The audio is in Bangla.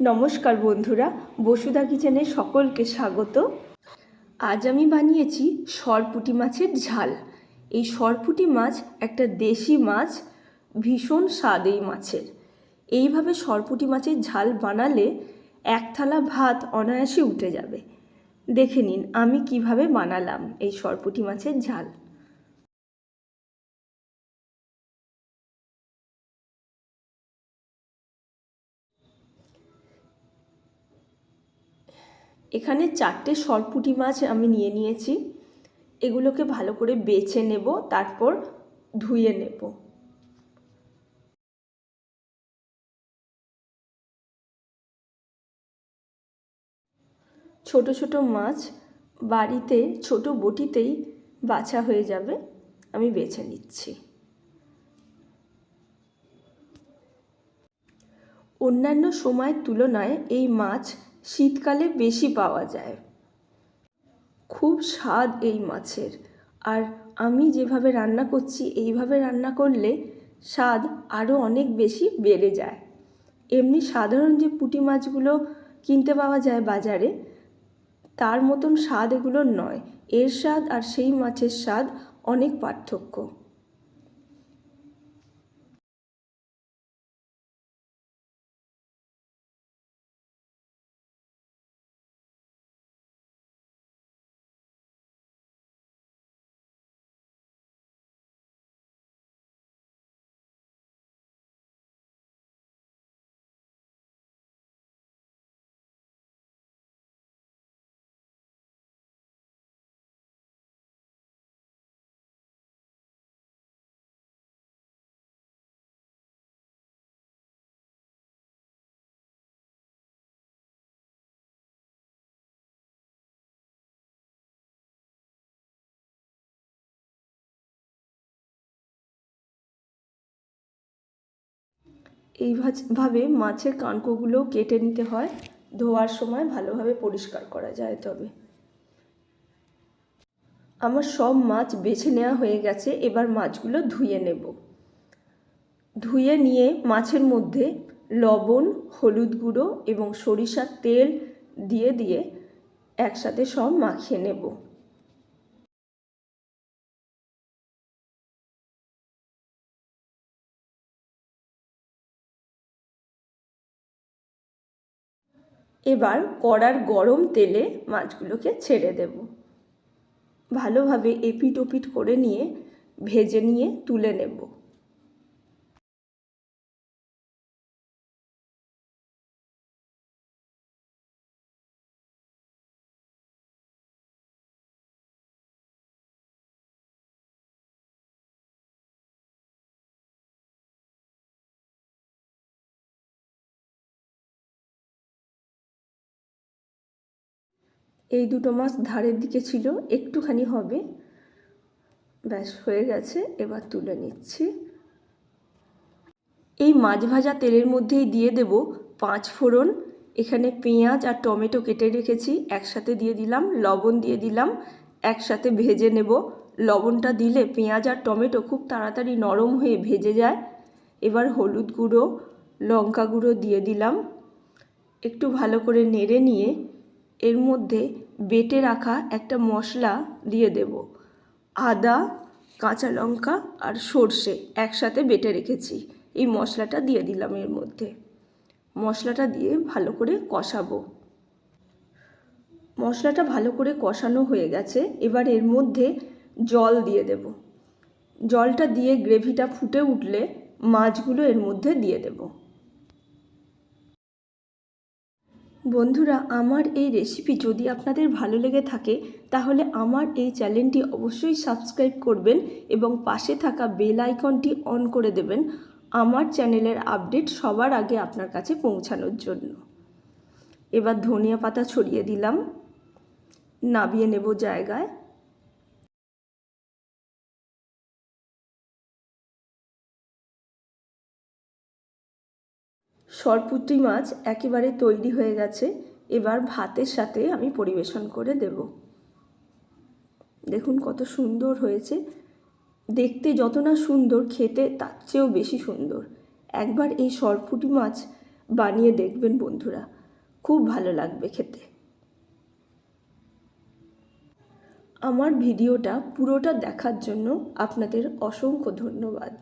নমস্কার বন্ধুরা, বসুধা কিচেনে সকলকে স্বাগত। আজ আমি বানিয়েছি সরপুটি মাছের ঝাল। এই সরপুটি মাছ একটা দেশি মাছ, ভীষণ স্বাদ এই মাছের। এইভাবে সরপুটি মাছের ঝাল বানালে এক থালা ভাত অনায়াসে উঠে যাবে। দেখে নিন আমি কীভাবে বানালাম এই সরপুটি মাছের ঝাল। এখানে চারটে সরপুটি মাছ আমি নিয়ে নিয়েছি। এগুলোকে ভালো করে বেছে নেব, তারপর ধুয়ে নেব। ছোট ছোট মাছ বাড়িতে, ছোট বটিতেই বাছা হয়ে যাবে, আমি বেছে নিচ্ছি। অন্যান্য সময়ের তুলনায় এই মাছ শীতকালে বেশি পাওয়া যায়। খুব স্বাদ এই মাছের। আর আমি যেভাবে রান্না করছি, এইভাবে রান্না করলে স্বাদ আরও অনেক বেশি বেড়ে যায়। এমনি সাধারণ যে পুঁটি মাছগুলো কিনতে পাওয়া যায় বাজারে, তার মতন স্বাদ এগুলোর নয়। এর স্বাদ আর সেই মাছের স্বাদ অনেক পার্থক্য। এইভাবে মাছের কানকোগুলো কেটে নিতে হয়। ধোয়ার সময় ভালোভাবে পরিষ্কার করা যায় তবে। আমার সব মাছ বেছে নেওয়া হয়ে গেছে, এবার মাছগুলো ধুয়ে নেব। ধুয়ে নিয়ে মাছের মধ্যে লবণ, হলুদ গুঁড়ো এবং সরিষার তেল দিয়ে দিয়ে একসাথে সব মাখিয়ে নেব। এবার কড়ার গরম তেলে মাছগুলোকে ছেড়ে দেব। ভালোভাবে এপিট ওপিট করে নিয়ে ভেজে নিয়ে তুলে নেব। এই দুটো মাছ ধারের দিকে ছিল, একটুখানি হবে। ব্যাস, হয়ে গেছে, এবার তুলে নিচ্ছি। এই মাছ ভাজা তেলের মধ্যেই দিয়ে দেব পাঁচ ফোড়ন। এখানে পেঁয়াজ আর টমেটো কেটে রেখেছি, একসাথে দিয়ে দিলাম, লবণ দিয়ে দিলাম, একসাথে ভেজে নেব। লবণটা দিলে পেঁয়াজ আর টমেটো খুব তাড়াতাড়ি নরম হয়ে ভেজে যায়। এবার হলুদ গুঁড়ো, লঙ্কা গুঁড়ো দিয়ে দিলাম। একটু ভালো করে নেড়ে নিয়ে এর মধ্যে বেটে রাখা একটা মশলা দিয়ে দেব। আদা, কাঁচা লঙ্কা আর সর্ষে একসাথে বেটে রেখেছি। এই মশলাটা দিয়ে দিলাম এর মধ্যে। মশলাটা দিয়ে ভালো করে কষাবো। মশলাটা ভালো করে কষানো হয়ে গেছে। এবার এর মধ্যে জল দিয়ে দেব। জলটা দিয়ে গ্রেভিটা ফুটে উঠলে মাছগুলো এর মধ্যে দিয়ে দেবো। বন্ধুরা, আমার এই রেসিপি যদি আপনাদের ভালো লেগে থাকে, তাহলে আমার এই চ্যানেলটি অবশ্যই সাবস্ক্রাইব করবেন এবং পাশে থাকা বেল আইকনটি অন করে দেবেন আমার চ্যানেলের আপডেট সবার আগে আপনার কাছে পৌঁছানোর জন্য। এবার ধনিয়া পাতা ছড়িয়ে দিলাম। নাবিয়ে নেব জায়গায়। সরপুটি মাছ একেবারে তৈরি হয়ে গেছে, এবার ভাতের সাথে আমি পরিবেশন করে দেব। দেখুন কত সুন্দর হয়েছে। দেখতে যত না সুন্দর, খেতে তার চেয়েও বেশি সুন্দর। একবার এই সরপুটি মাছ বানিয়ে দেখবেন বন্ধুরা, খুব ভালো লাগবে খেতে। আমার ভিডিওটা পুরোটা দেখার জন্য আপনাদের অসংখ্য ধন্যবাদ।